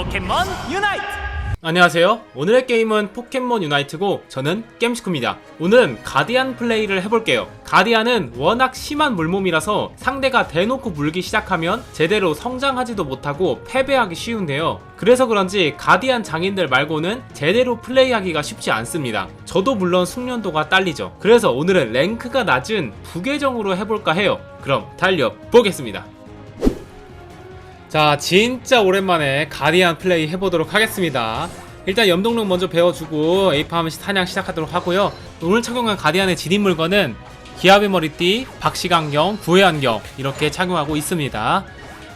포켓몬 유나이트 안녕하세요. 오늘의 게임은 포켓몬 유나이트고 저는 겜스쿠입니다. 오늘은 가디안 플레이를 해볼게요. 가디안은 워낙 심한 물몸이라서 상대가 대놓고 물기 시작하면 제대로 성장하지도 못하고 패배하기 쉬운데요. 그래서 그런지 가디안 장인들 말고는 제대로 플레이하기가 쉽지 않습니다. 저도 물론 숙련도가 딸리죠. 그래서 오늘은 랭크가 낮은 부계정으로 해볼까 해요. 그럼 달려보겠습니다. 자 진짜 오랜만에 가디안 플레이 해보도록 하겠습니다. 일단 염동력 먼저 배워주고 에이파하면 사냥 시작하도록 하고요. 오늘 착용한 가디안의 진입 물건은 기압의 머리띠, 박시강경, 구의 안경 이렇게 착용하고 있습니다.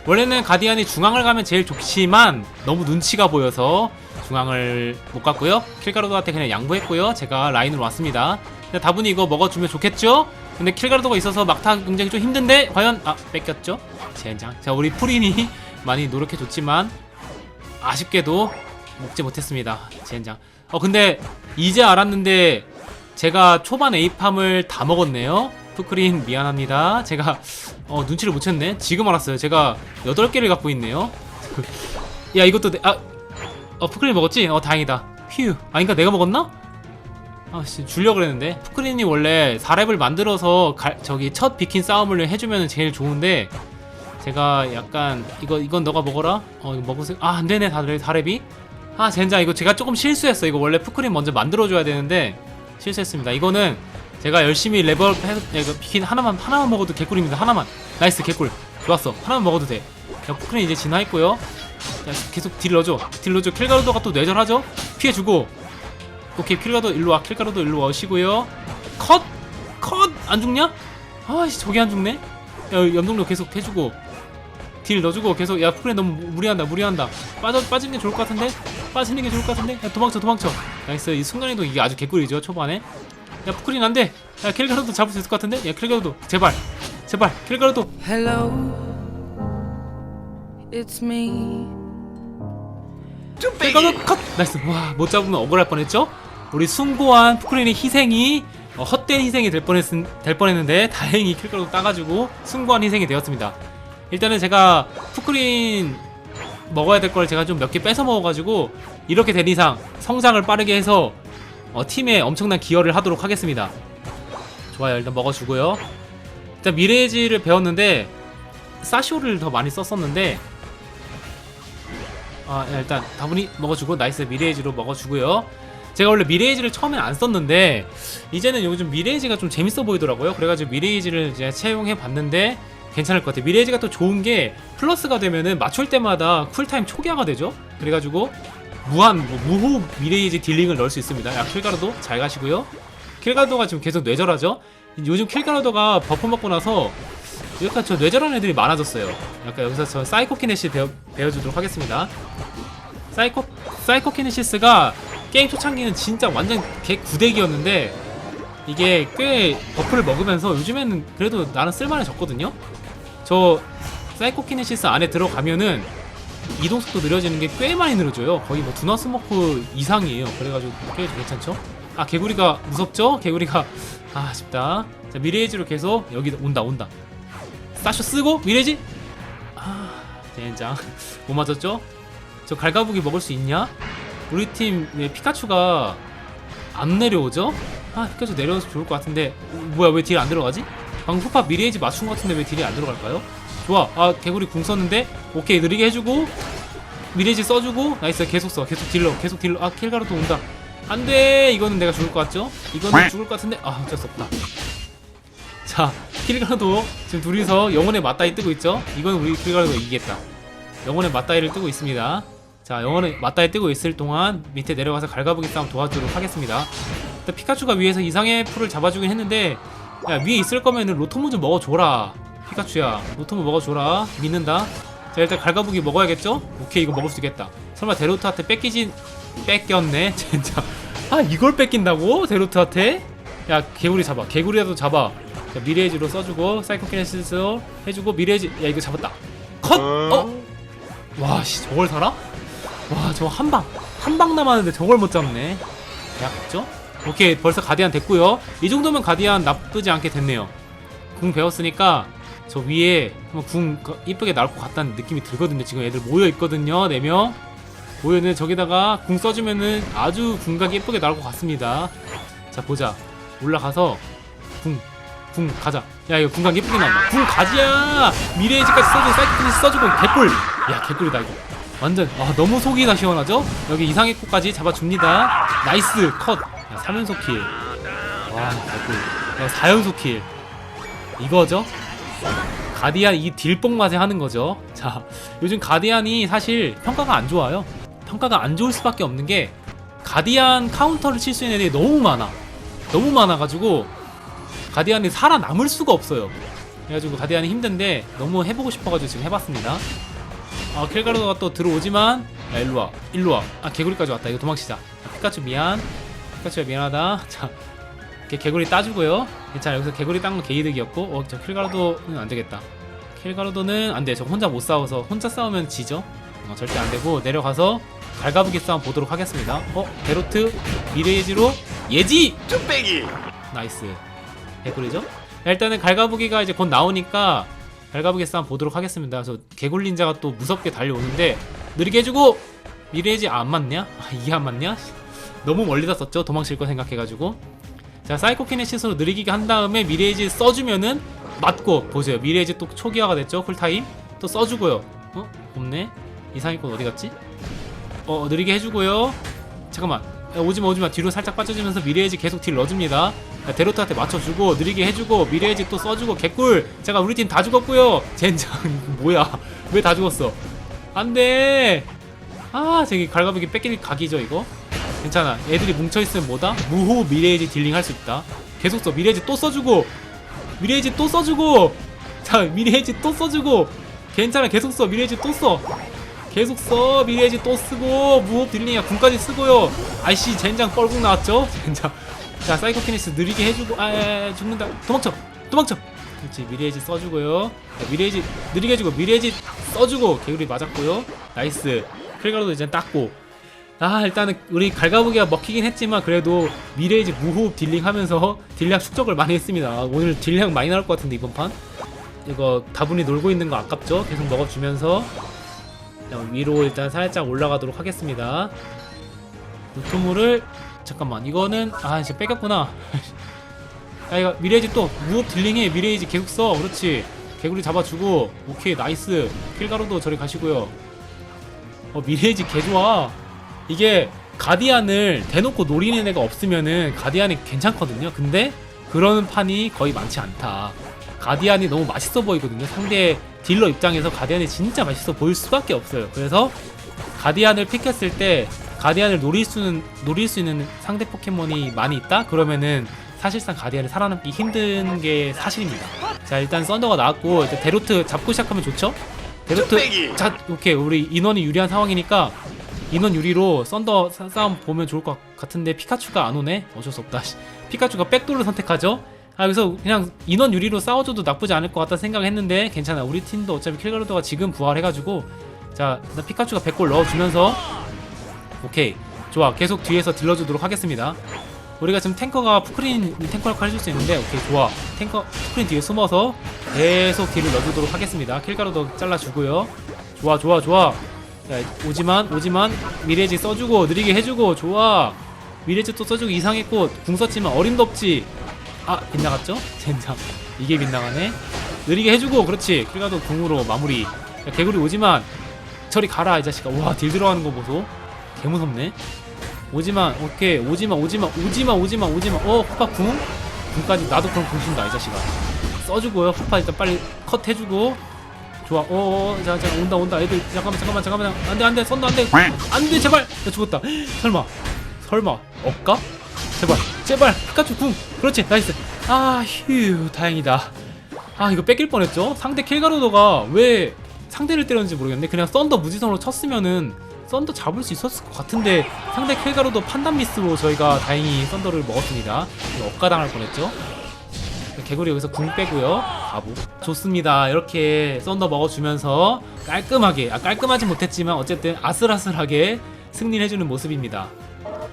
원래는 가디안이 중앙을 가면 제일 좋지만 너무 눈치가 보여서 중앙을 못 갔고요. 킬가로드한테 그냥 양보했고요. 제가 라인으로 왔습니다. 다분히 이거 먹어주면 좋겠죠? 근데 킬가로드가 있어서 막타 굉장히 좀 힘든데 과연 아 뺏겼죠? 젠장. 자 우리 프린이 많이 노력해줬지만 아쉽게도 먹지 못했습니다 젠장. 어 근데 이제 알았는데 제가 초반 에이팜을 다 먹었네요. 푸크린 미안합니다. 제가 어 눈치를 못 챘네. 지금 알았어요. 제가 8개를 갖고 있네요. 야 이것도 내, 아 어, 푸크린 먹었지? 어 다행이다. 휴. 아닌가 내가 먹었나? 아씨 주려고 그랬는데. 푸크린이 원래 4랩을 만들어서 갈- 저기 첫 비킨 싸움을 해주면 제일 좋은데 제가 약간 이거 이건 너가 먹어라? 어 이거 먹으세요 아 안되네 다들 4랩이 아 젠장 이거 제가 조금 실수했어. 이거 원래 푸크린 먼저 만들어줘야 되는데 실수했습니다. 이거는 제가 열심히 레벨 해 이거 비킨 하나만 하나만 먹어도 개꿀입니다. 하나만. 나이스 개꿀. 좋았어. 하나만 먹어도 돼야 푸크린 이제 진화했고요. 야 계속 딜 넣어줘. 딜 넣어줘. 킬가루도가 또 뇌절하죠? 피해주고. 오케이 킬가루도 일로와. 킬가루도 일로 오시고요. 컷! 컷! 안 죽냐? 아씨 저게 안 죽네? 야 염동력 계속 해주고 딜 넣어주고 계속 야 푸크린 너무 무리한다 무리한다. 빠져 빠지는 게 좋을 것 같은데? 빠지는 게 좋을 것 같은데? 야 도망쳐 도망쳐. 나이스. 이 순간이동 이게 아주 개꿀이죠 초반에. 야 푸크린 안돼. 야 킬가루도 잡을 수 있을 것 같은데? 야 킬가루도. 제발. 제발. 킬가루도. Hello, it's me. 킬가루 컷! 나이스. 와못 잡으면 억울할 뻔했죠? 우리 숭고한 푸크린의 희생이 어, 헛된 희생이 될, 뻔했, 될 뻔했는데 다행히 킬가루 따가지고 숭고한 희생이 되었습니다 일단은 제가 푸크린 먹어야 될 걸 제가 좀 몇 개 뺏어 먹어가지고 이렇게 된 이상 성장을 빠르게 해서 어, 팀에 엄청난 기여를 하도록 하겠습니다. 좋아요. 일단 먹어주고요. 일단 미래지를 배웠는데 사쇼를 더 많이 썼었는데 아 야, 일단 다분히 먹어주고 나이스 미래지로 먹어주고요. 제가 원래 미래에이지를 처음엔 안 썼는데 이제는 요즘 미래에이지가 좀 재밌어 보이더라고요. 그래가지고 미래에이지를 이제 채용해 봤는데 괜찮을 것 같아요. 미래에이지가 또 좋은 게 플러스가 되면은 맞출 때마다 쿨타임 초기화가 되죠. 그래가지고 무한 뭐 무호 미래에이지 딜링을 넣을 수 있습니다. 야 킬가르도 잘 가시고요. 킬가르도가 지금 계속 뇌절하죠. 요즘 킬가르도가 버프 먹고 나서 약간 저 뇌절한 애들이 많아졌어요. 약간 여기서 저 사이코키네시 배워, 배워주도록 하겠습니다. 사이코 사이코키네시스가 게임 초창기는 진짜 완전 개 구대기였는데 이게 꽤 버프를 먹으면서 요즘에는 그래도 나는 쓸만해졌거든요. 저 사이코키네시스 안에 들어가면은 이동 속도 느려지는 게 꽤 많이 느려져요. 거의 뭐 두나 스모크 이상이에요. 그래가지고 꽤 괜찮죠? 아 개구리가 무섭죠? 개구리가 아 아쉽다. 자 미래에지로 계속 여기 온다 온다. 사쇼 쓰고 미래지? 아 젠장 못 맞았죠? 저 갈가부기 먹을 수 있냐? 우리 팀 네, 피카츄가 안 내려오죠? 아 피카츄 내려와서 좋을 것 같은데 뭐야 왜딜안 들어가지? 방금 후파 미래에지 맞춘 것 같은데 왜 딜이 안 들어갈까요? 좋아. 아 개구리 궁 썼는데? 오케이 느리게 해주고 미래지 써주고 나이스. 계속 써. 계속 딜러. 계속 딜러. 아 킬가루도 온다. 안돼. 이거는 내가 죽을 것 같죠? 이거는 죽을 것 같은데? 아 어쩔 수 없다. 자 킬가루도 지금 둘이서 영혼의 맞다이 뜨고 있죠? 이건 우리 킬가루가 이기겠다. 영혼의 맞다이를 뜨고 있습니다. 자 영혼의 맞다이 뜨고 있을 동안 밑에 내려가서 갈가부기 싸움 도와주도록 하겠습니다. 일단 피카츄가 위에서 이상의 풀을 잡아주긴 했는데 야 위에 있을 거면은 로토무 좀 먹어줘라 피카츄야 로토무 먹어줘라 믿는다 자 일단 갈가부기 먹어야겠죠? 오케이 이거 먹을 수 있겠다 설마 데로트한테 뺏기진 뺏겼네 진짜 아 이걸 뺏긴다고? 데로트한테? 야 개구리 잡아 개구리라도 잡아 자, 미래지로 써주고 사이코키네시스 해주고 미래지 야 이거 잡았다 컷! 어? 와씨 저걸 살아? 와저 한방 한 방 남았는데 저걸 못 잡네 약죠? 오케이 벌써 가디안 됐고요. 이 정도면 가디안 나쁘지 않게 됐네요. 궁 배웠으니까 저 위에 한번 궁 거- 이쁘게 나올 것 같다는 느낌이 들거든요. 지금 애들 모여 있거든요 4명. 보여는 저기다가 궁 써주면은 아주 궁각이 예쁘게 나올 것 같습니다. 자 보자. 올라가서 궁. 궁 가자. 야 이거 궁각 예쁘게 나온다. 궁 가지야! 미래의지까지 써주고 사이클리스 써주고 개꿀 야 개꿀이다 이거. 완전 아 너무 속이 다 시원하죠? 여기 이상의 코까지 잡아줍니다. 나이스 컷. 야, 3연속 킬와 개꿀 야, 4연속 킬. 이거죠? 가디안 이 딜뽕 맛에 하는 거죠? 자 요즘 가디안이 사실 평가가 안 좋아요. 평가가 안 좋을 수밖에 없는 게 가디안 카운터를 칠 수 있는 애들이 너무 많아. 너무 많아가지고 가디안이 살아남을 수가 없어요. 그래가지고 가디안이 힘든데 너무 해보고 싶어가지고 지금 해봤습니다. 아 킬가르도가 또 들어오지만 야 일로와. 일로와. 아 개구리까지 왔다. 이거 도망치자. 아, 피카츄 미안 피카츄가 미안하다. 자 이렇게 개구리 따주고요. 자 여기서 개구리 딴 건 개이득이었고 어저 킬가르도는 안되겠다. 킬가르도는 안돼. 저 혼자 못 싸워서 혼자 싸우면 지죠? 어, 절대 안되고 내려가서 갈가부기 싸움 보도록 하겠습니다. 어 베로트 미래예지로 예지! 쭈빼기! 나이스? 자, 일단은 갈가부기가 이제 곧 나오니까 갈가부기 싸움 보도록 하겠습니다. 그래서 개굴 닌자가 또 무섭게 달려오는데 느리게 해주고 미래지 아, 안 맞냐? 아, 이게 안 맞냐? 너무 멀리다 썼죠? 도망칠 거 생각해가지고. 자 사이코키네시스로 느리게 한 다음에 미래지 써주면은 맞고 보세요. 미래지 또 초기화가 됐죠? 쿨타임? 또 써주고요. 어? 없네? 이상의 꽃 어디 갔지? 어 느리게 해주고요. 잠깐만. 야, 오지마 오지마. 뒤로 살짝 빠져주면서 미래에지 계속 딜 넣어줍니다. 야, 데로트한테 맞춰주고 느리게 해주고 미래에지 또 써주고 개꿀! 제가 우리 팀 다 죽었고요! 젠장 뭐야? 왜 다 죽었어? 안돼! 아 저기 갈가부기 뺏길 각이죠 이거 괜찮아. 애들이 뭉쳐있으면 뭐다? 무호 미래에지 딜링 할 수 있다. 계속 써 미래에지 또 써주고 미래에지 또 써주고 자 미래에지 또 써주고. 괜찮아. 계속 써. 미래에지 또써. 계속 써. 미래지 또 쓰고 무호흡 딜링이야. 군까지 쓰고요. 아이씨 젠장 뻘궁 나왔죠? 젠장. 자 사이코키네스 느리게 해주고 아 아, 아, 죽는다. 도망쳐. 도망쳐. 그렇지. 미래지 써주고요. 자, 미래지 느리게 해주고 미래지 써주고. 개구리 맞았고요. 나이스. 크리가로도 이제 땄고 아 일단은 우리 갈가보기가 먹히긴 했지만 그래도 미래지 무호흡 딜링 하면서 딜량 축적을 많이 했습니다 오늘 딜량 많이 나올 것 같은데 이번 판 이거 다분히 놀고 있는 거 아깝죠 계속 먹어주면서 자, 위로 일단 살짝 올라가도록 하겠습니다. 노트물을 잠깐만 이거는 아 이제 뺏겼구나. 야 이거 미래지 또 무업 딜링해 미래지 계속 써 그렇지 개구리 잡아주고 오케이 나이스 킬가루도 저리 가시고요. 어 미래지 개 좋아. 이게 가디안을 대놓고 노리는 애가 없으면은 가디안이 괜찮거든요. 근데 그런 판이 거의 많지 않다. 가디안이 너무 맛있어 보이거든요. 상대 딜러 입장에서 가디안이 진짜 맛있어 보일 수밖에 없어요. 그래서 가디안을 픽했을 때 가디안을 노릴 수는 노릴 수 있는 상대 포켓몬이 많이 있다. 그러면은 사실상 가디안을 살아남기 힘든 게 사실입니다. 자 일단 썬더가 나왔고 이제 데로트 잡고 시작하면 좋죠. 데로트! 자 오케이 우리 인원이 유리한 상황이니까 인원 유리로 썬더 사- 싸움 보면 좋을 것 같은데 피카츄가 안 오네? 어쩔 수 없다. 씨. 피카츄가 백도를 선택하죠? 아 그래서 그냥 인원 유리로 싸워줘도 나쁘지 않을 것 같다 생각했는데 괜찮아. 우리 팀도 어차피 킬가루도가 지금 부활해가지고 자 일단 피카츄가 100골 넣어주면서 오케이. 좋아. 계속 뒤에서 딜러주도록 하겠습니다. 우리가 지금 탱커가 푸크린 탱커 역할 해줄 수 있는데 오케이 좋아. 탱커 푸크린 뒤에 숨어서 계속 딜을 넣어주도록 하겠습니다. 킬가루도 잘라주고요. 좋아 좋아 좋아 야 오지만 오지만 미래지 써주고 느리게 해주고 좋아. 미래지 또 써주고 이상했고 궁 썼지만 어림도 없지. 아 빗나갔죠? 젠장. 이게 빗나가네? 느리게 해주고 그렇지. 킬가도 궁으로 마무리. 야, 개구리 오지만 저리 가라 이 자식아. 와 딜 들어가는 거 보소. 개무섭네. 오지만 오케이. 오지마 오지마 오지마 오지마 오지마 어 후파 궁? 궁까지 나도 그럼 궁 쓴다 이 자식아. 써주고요. 후파 일단 빨리 컷 해주고 좋아. 어어 자, 자 온다 온다. 애들 잠깐만 잠깐만 잠깐만. 안돼 안돼. 선도 안돼. 안돼 제발. 나 죽었다. 설마. 설마. 억까? 제발. 제발. 피카츄 궁 그렇지. 나이스. 아 휴 다행이다. 아 이거 뺏길 뻔했죠? 상대 킬가로도가 왜 상대를 때렸는지 모르겠네. 그냥 썬더 무지성으로 쳤으면은 썬더 잡을 수 있었을 것 같은데 상대 킬가로도 판단 미스로 저희가 다행히 썬더를 먹었습니다. 이거 억가당할 뻔했죠 개구리 여기서 궁 빼고요. 바보. 좋습니다. 이렇게 썬더 먹어주면서 깔끔하게 아 깔끔하지 못했지만 어쨌든 아슬아슬하게 승리를 해주는 모습입니다.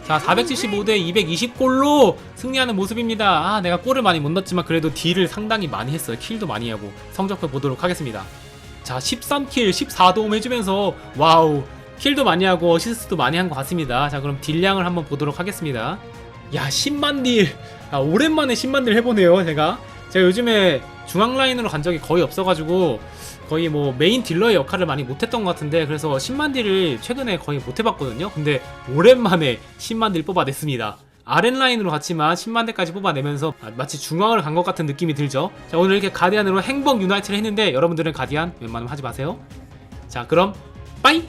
자 475대 220골로 승리하는 모습입니다. 아 내가 골을 많이 못 넣었지만 그래도 딜을 상당히 많이 했어요. 킬도 많이 하고 성적표 보도록 하겠습니다. 자 13킬 14도움 해주면서 와우 킬도 많이 하고 어시스트도 많이 한 것 같습니다. 자 그럼 딜량을 한번 보도록 하겠습니다. 야 10만 딜. 아, 오랜만에 10만 딜 해보네요 제가. 제가 요즘에 중앙 라인으로 간 적이 거의 없어가지고 거의 뭐 메인 딜러의 역할을 많이 못했던 것 같은데 그래서 10만 딜을 최근에 거의 못 해봤거든요. 근데 오랜만에 10만 딜 뽑아냈습니다. 아랫 라인으로 갔지만 10만 대까지 뽑아내면서 아, 마치 중앙을 간 것 같은 느낌이 들죠. 자 오늘 이렇게 가디안으로 행복 유나이트를 했는데 여러분들은 가디안 웬만하면 하지 마세요. 자 그럼 빠이!